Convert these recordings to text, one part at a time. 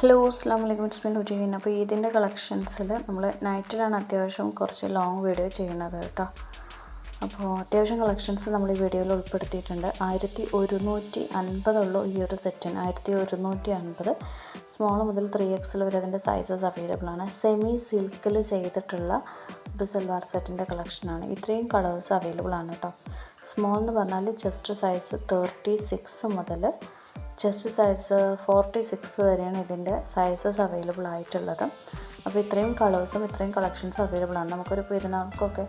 Hello അസ്സാം വലൈക്കും it's mean Eugene അപ്പോൾ ഇതിന്റെ കളക്ഷൻസിൽ നമ്മൾ നൈറ്റിലാണ് അത്യാവശ്യം കുറച്ച് ലോങ് വീഡിയോ ചെയ്യുന്നത് കേട്ടോ. അപ്പോൾ അത്യാവശ്യം കളക്ഷൻസ് നമ്മൾ ഈ വീഡിയോയിൽ ഉൾപ്പെടുത്തിയിട്ടുണ്ട്. ആയിരത്തി ഒരുന്നൂറ്റി അൻപതുള്ള ഈ ഒരു സെറ്റിന് ആയിരത്തി ഒരുന്നൂറ്റി അൻപത്. സ്മോൾ മുതൽ ത്രീ എക്സിൽ വരെ അതിന്റെ സൈസസ് അവൈലബിൾ ആണ്. സെമി സിൽക്കിൽ ചെയ്തിട്ടുള്ള ഒരു സൽവാർ സെറ്റിന്റെ കളക്ഷനാണ് ഇത്രയും കളേഴ്സ് അവൈലബിൾ ആണ് കേട്ടോ. സ്മോൾ എന്ന് പറഞ്ഞാൽ ചെസ്റ്റ് സൈസ് തേർട്ടി സിക്സ് മുതൽ ചെസ്റ്റ് സൈസ് ഫോർട്ടി സിക്സ് വരെയാണ് ഇതിന്റെ സൈസസ് അവൈലബിൾ ആയിട്ടുള്ളത്. അപ്പോൾ ഇത്രയും കളേഴ്സും ഇത്രയും കളക്ഷൻസും അവൈലബിൾ ആണ്. നമുക്കൊരു പെരുന്നാൾക്കൊക്കെ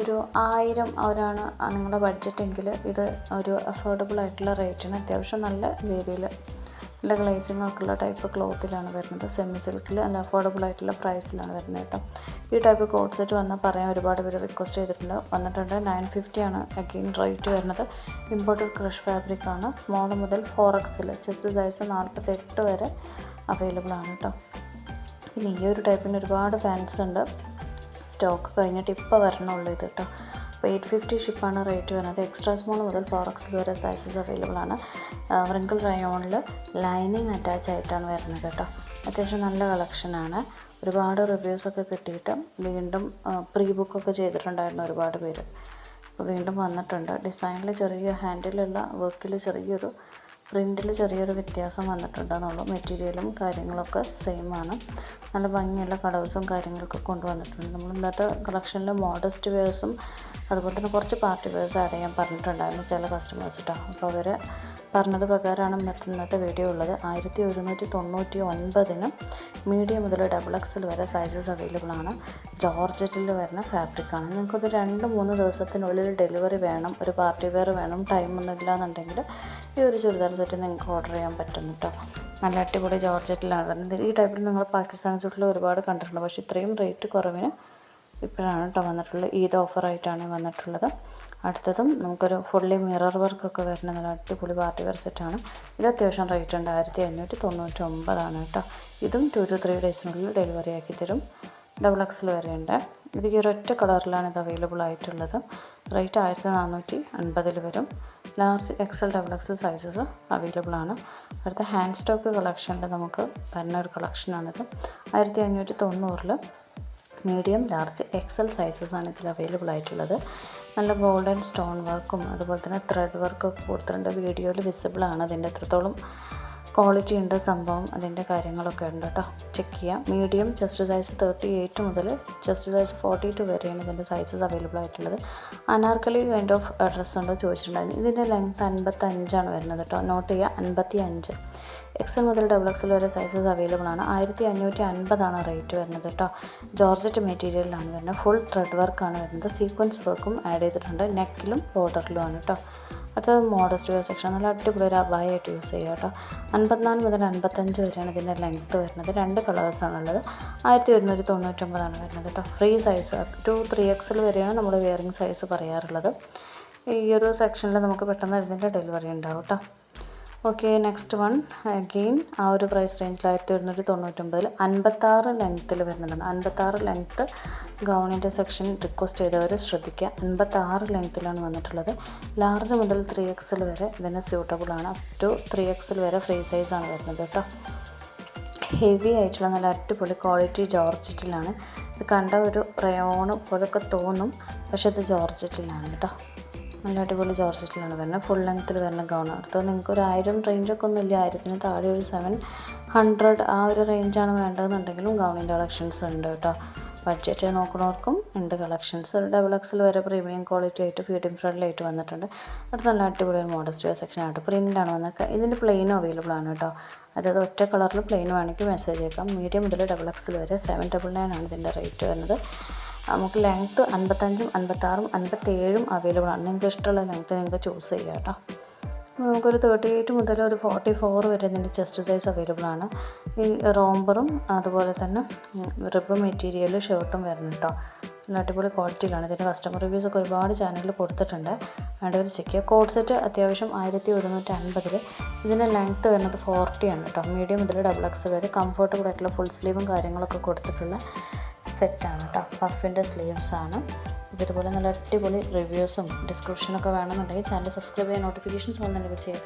ഒരു ആയിരം അവരാണ് നിങ്ങളുടെ ബഡ്ജറ്റ് എങ്കിൽ ഇത് ഒരു അഫോർഡബിൾ ആയിട്ടുള്ള റേറ്റിന് അത്യാവശ്യം നല്ല രീതിയിൽ നല്ല ഗ്ലേസിംഗ് ഒക്കെ ഉള്ള ടൈപ്പ് ക്ലോത്തിലാണ് വരുന്നത്. സെമി സിൽക്കിൽ നല്ല അഫോർഡബിൾ ആയിട്ടുള്ള പ്രൈസിലാണ് വരുന്നത് കേട്ടോ. ഈ ടൈപ്പ് കോഡ് സെറ്റ് വന്നാൽ പറയാൻ ഒരുപാട് പേര് റിക്വസ്റ്റ് ചെയ്തിട്ടുണ്ട്. വന്നിട്ടുണ്ട് നയൻ ഫിഫ്റ്റി ആണ് അഗെയിൻ റേറ്റ് വരുന്നത്. ഇമ്പോർട്ടഡ് ക്രഷ് ഫാബ്രിക് ആണ്. സ്മോൾ മുതൽ ഫോർ എക്സിൽ ചെസ്റ്റ് സൈസ് നാൽപ്പത്തെട്ട് വരെ അവൈലബിൾ ആണ് കേട്ടോ. പിന്നെ ഈ ഒരു ടൈപ്പിന് ഒരുപാട് ഫാൻസ് ഉണ്ട്. സ്റ്റോക്ക് കഴിഞ്ഞിട്ട് ഇപ്പോൾ വരണുള്ളൂ ഇത് കേട്ടോ അപ്പോൾ എയ്റ്റ് ഫിഫ്റ്റി ഷിപ്പാണ് റേറ്റ് വരുന്നത്. എക്സ്ട്രാ സ്മോൾ മുതൽ ഫോർ എക്സ് വരെ സൈസസ് അവൈലബിൾ ആണ്. റിങ്കിൾ റയോണിൽ ലൈനിങ് അറ്റാച്ച് ആയിട്ടാണ് വരുന്നത് കേട്ടോ അത്യാവശ്യം നല്ല കളക്ഷനാണ് ഒരുപാട് റിവ്യൂസ് ഒക്കെ കിട്ടിയിട്ട് വീണ്ടും പ്രീ ബുക്കൊക്കെ ചെയ്തിട്ടുണ്ടായിരുന്നു ഒരുപാട് പേര്. വീണ്ടും വന്നിട്ടുണ്ട്. ഡിസൈനിൽ ചെറിയ ഹാൻഡിലുള്ള വർക്കിൽ ചെറിയൊരു പ്രിന്റിൽ ചെറിയൊരു വ്യത്യാസം വന്നിട്ടുണ്ടെന്നുള്ളൂ മെറ്റീരിയലും കാര്യങ്ങളൊക്കെ സെയിം ആണ്. നല്ല ഭംഗിയുള്ള കളേഴ്സും കാര്യങ്ങളൊക്കെ കൊണ്ടുവന്നിട്ടുണ്ട്. നമ്മൾ ഇന്നത്തെ കളക്ഷനിൽ മോഡസ്റ്റ് വെയേഴ്സും അതുപോലെ തന്നെ കുറച്ച് പാർട്ടി വെയേഴ്സ് ആഡ് ചെയ്യാൻ പറഞ്ഞിട്ടുണ്ടായിരുന്നു ചില കസ്റ്റമേഴ്സ് കേട്ടോ അപ്പോൾ അവർ പറഞ്ഞത് പ്രകാരമാണ് ഇന്നത്തെ വീഡിയോ ഉള്ളത്. ആയിരത്തി ഒരുന്നൂറ്റി തൊണ്ണൂറ്റി ഒൻപതിന് മീഡിയം മുതൽ ഡബിൾ എക്സൽ വരെ സൈസസ് അവൈലബിൾ ആണ്. ജോർജറ്റിൽ വരുന്ന ഫാബ്രിക്കാണ് നിങ്ങൾക്കത് രണ്ട് മൂന്ന് ദിവസത്തിനുള്ളിൽ ഡെലിവറി വേണം ഒരു പാർട്ടി വെയർ വേണം ടൈമൊന്നും ഇല്ലാന്നുണ്ടെങ്കിൽ ഈ ഒരു ചുരിദാർ സെറ്റ് നിങ്ങൾക്ക് ഓർഡർ ചെയ്യാൻ പറ്റും കേട്ടോ നല്ല അടിപൊളി ജോർജറ്റിലാണ്. കാരണം ഈ ടൈപ്പിൽ നിങ്ങൾ പാകിസ്ഥാൻ ചുട്ടിൽ ഒരുപാട് കണ്ടിട്ടുണ്ട്. പക്ഷേ ഇത്രയും റേറ്റ് കുറവിന് ഇപ്പോഴാണ് കേട്ടോ വന്നിട്ടുള്ളത് ഈദ് ഓഫറായിട്ടാണ് വന്നിട്ടുള്ളത്. അടുത്തതും നമുക്കൊരു ഫുള്ളി മിറർ വർക്കൊക്കെ വരുന്ന നല്ല അടിപൊളി പാർട്ടി വെയർ സെറ്റാണ് ഇത് അത്യാവശ്യം റേറ്റ് ഉണ്ട്. ആയിരത്തി അഞ്ഞൂറ്റി തൊണ്ണൂറ്റി ഒമ്പതാണ് കേട്ടോ ഇതും ടു ടു ത്രീ ഡേയ്സിനുള്ളിൽ ഡെലിവറി ആക്കി തരും. ഡബിൾ എക്സിൽ വരെയുണ്ട് ഇത് ഈ ഒരൊറ്റ കളറിലാണ് ഇത് അവൈലബിൾ ആയിട്ടുള്ളത്. റേറ്റ് ആയിരത്തി നാനൂറ്റി അൻപതിൽ വരും. Large XL double XL sizes available ആണ്. അടുത്ത ഹാൻഡ് സ്റ്റോക്ക് കളക്ഷനിൽ നമുക്ക് വരുന്ന ഒരു കളക്ഷനാണിത് ആയിരത്തി അഞ്ഞൂറ്റി തൊണ്ണൂറിൽ മീഡിയം ലാർജ് എക്സൽ സൈസസ് ആണ് ഇതിൽ അവൈലബിൾ ആയിട്ടുള്ളത്. നല്ല ഗോൾഡൻ സ്റ്റോൺ വർക്കും അതുപോലെ തന്നെ ത്രെഡ് വർക്കൊക്കെ കൊടുത്തിട്ടുണ്ട്. വീഡിയോയിൽ വിസിബിൾ ആണ്. അതിന്റെ എത്രത്തോളം ക്വാളിറ്റി ഉണ്ട് സംഭവം അതിന്റെ കാര്യങ്ങളൊക്കെ ഉണ്ട് കേട്ടോ. ചെക്ക് ചെയ്യാം. Medium chest size thirty eight മുതൽ ചെസ്റ്റ് സൈസ് ഫോർട്ടി ടു വരെയാണ് ഇതിന്റെ സൈസസ് അവൈലബിൾ ആയിട്ടുള്ളത്. അനാർക്കലി കൈൻഡ് ഓഫ് ഡ്രസ്സ് ഉണ്ടോ ചോദിച്ചിട്ടുണ്ടായിരുന്നു. ഇതിന്റെ ലെങ്ത് അൻപത്തഞ്ചാണ് വരുന്നത് കേട്ടോ. നോട്ട് ചെയ്യുക അൻപത്തി അഞ്ച് എക്സൽ മുതൽ ഡബിൾ എക്സൽ വരെ സൈസസ് അവൈലബിൾ ആണ്. ആയിരത്തി അഞ്ഞൂറ്റി അൻപതാണ് റേറ്റ് വരുന്നത് കേട്ടോ. ജോർജറ്റ് മെറ്റീരിയലിലാണ് വരുന്നത്. ഫുൾ ത്രെഡ് വർക്കാണ് വരുന്നത്. സീക്വൻസ് വർക്കും ആഡ് ചെയ്തിട്ടുണ്ട്. നെക്കിലും ബോർഡറിലുമാണ് കേട്ടോ. അടുത്തത് മോഡസ്റ്റ് വെയർ സെക്ഷൻ നല്ല അടിപൊളി ഒരു അബായായിട്ട് യൂസ് ചെയ്യുക കേട്ടോ. അൻപത്തിനാല് മുതൽ അൻപത്തഞ്ച് വരെയാണ് ഇതിന്റെ ലെങ്ത്ത് വരുന്നത്. രണ്ട് കളേഴ്സാണ് ഉള്ളത്. ആയിരത്തി ഒരുന്നൂറ്റി തൊണ്ണൂറ്റൊമ്പതാണ് വരുന്നത് കേട്ടോ. ഫ്രീ സൈസ് ടു ത്രീ എക്സിൽ വരെയാണ് നമ്മൾ വെയറിങ് സൈസ് പറയാറുള്ളത്. ഈ ഒരു സെക്ഷനിൽ നമുക്ക് പെട്ടെന്ന് ഇതിന്റെ ഡെലിവറി ഉണ്ടാവും കേട്ടോ. ഓക്കെ നെക്സ്റ്റ് വൺ അഗെയിൻ ആ ഒരു പ്രൈസ് റേഞ്ചിൽ ആയിരത്തി ഒരുന്നൂറ്റി തൊണ്ണൂറ്റൊമ്പതിൽ അൻപത്താറ് ലെങ്ത്തിൽ വരുന്നതാണ്. അൻപത്താറ് ലെങ്ത്ത് ഗൗണിന്റെ സെക്ഷൻ റിക്വസ്റ്റ് ചെയ്തവർ ശ്രദ്ധിക്കുക. അൻപത്താറ് ലെങ്ത്തിലാണ് വന്നിട്ടുള്ളത്. ലാർജ് മുതൽ ത്രീ എക്സിൽ വരെ ഇതിന് സ്യൂട്ടബിൾ ആണ്. അപ് ടു ത്രീ എക്സിൽ വരെ ഫ്രീ സൈസാണ് വരുന്നത് കേട്ടോ. ഹെവി ആയിട്ടുള്ള നല്ല അടിപൊളി ക്വാളിറ്റി ജോർജറ്റിലാണ്. ഇത് കണ്ട ഒരു റയോൺ പോലൊക്കെ തോന്നും പക്ഷെ ഇത് ജോർജറ്റിലാണ് കേട്ടോ. നല്ല അടിപൊളി ജോർജറ്റിലാണ് വരുന്നത്. ഫുൾ ലെങ്ത്തിൽ വരുന്ന ഗൗൺ അടുത്തത് നിങ്ങൾക്ക് ഒരു ആയിരം റേഞ്ചൊക്കെ ഒന്നുമില്ല. ആയിരത്തിന് താഴെ ഒരു സെവൻ ഹൺഡ്രഡ് ആ ഒരു റേഞ്ചാണ് വേണ്ടതെന്നുണ്ടെങ്കിലും ഗൗണിന്റെ കളക്ഷൻസ് ഉണ്ട് കേട്ടോ. ബഡ്ജറ്റ് നോക്കുന്നവർക്കും ഉണ്ട്. കളക്ഷൻസ് ഡബിൾ എക്സിൽ വരെ പ്രീമിയം ക്വാളിറ്റി ആയിട്ട് ഫീഡിംഗ് ഫ്രണ്ടിലായിട്ട് വന്നിട്ടുണ്ട്. അടുത്ത നല്ല അടിപൊളി ഒരു മോഡസ്റ്റ് വെയർ സെക്ഷൻ ആയിട്ട് പ്രിന്റാണ് വന്നത് ഇതിന്റെ പ്ലെയിനും അവൈലബിൾ ആണ് കേട്ടോ. അതായത് ഒറ്റ കളറിൽ പ്ലെയിൻ വേണമെങ്കിൽ മെസ്സേജ് അയക്കാം. മീഡിയം മുതൽ ഡബിൾ എക്സിൽ വരെ സെവൻ ഡബിൾ നയൻ ആണ് ഇതിന്റെ റേറ്റ് വരുന്നത്. നമുക്ക് ലെങ്ത്ത് അൻപത്തഞ്ചും അൻപത്താറും അൻപത്തേഴും അവൈലബിൾ ആണ്. നിങ്ങൾക്ക് ഇഷ്ടമുള്ള ലെങ്ത്ത് നിങ്ങൾക്ക് ചൂസ് ചെയ്യാം കേട്ടോ നമുക്കൊരു തേർട്ടി എയ്റ്റ് മുതൽ ഒരു ഫോർട്ടി ഫോർ വരെ ഇതിന്റെ ചെസ്റ്റ് സൈസ് അവൈലബിൾ ആണ്. ഈ റോംബറും അതുപോലെ തന്നെ റിബ് മെറ്റീരിയൽ ഷർട്ടും വരുന്നു കേട്ടോ നല്ല അടിപൊളി ക്വാളിറ്റിയിലാണ് ഇതിന്റെ കസ്റ്റമർ റിവ്യൂസ് ഒക്കെ ഒരുപാട് ചാനലിൽ കൊടുത്തിട്ടുണ്ട്. വേണ്ടവർ ചെക്ക് ചെയ്യുക കോഡ് സെറ്റ് അത്യാവശ്യം ആയിരത്തി ഒരുന്നൂറ്റി അൻപതിൽ ഇതിന്റെ ലെങ്ത്ത് വരുന്നത് ഫോർട്ടി ആണ് കേട്ടോ മീഡിയം മുതൽ ഡബിൾ എക്സ് വരെ കംഫർട്ടബിൾ ആയിട്ടുള്ള ഫുൾ സ്ലീവും കാര്യങ്ങളൊക്കെ കൊടുത്തിട്ടുള്ള സെറ്റാണ് കേട്ടോ. പഫിന്റെ സ്ലീവ്സ് ആണ്. അപ്പോൾ ഇതുപോലെ നല്ല അടിപൊളി റിവ്യൂസും ഡിസ്ക്രിപ്ഷനൊക്കെ വേണമെന്നുണ്ടെങ്കിൽ ചാനൽ സബ്സ്ക്രൈബ് ചെയ്യാൻ നോട്ടിഫിക്കേഷൻസ് വന്നിട്ട് ചെയ്ത്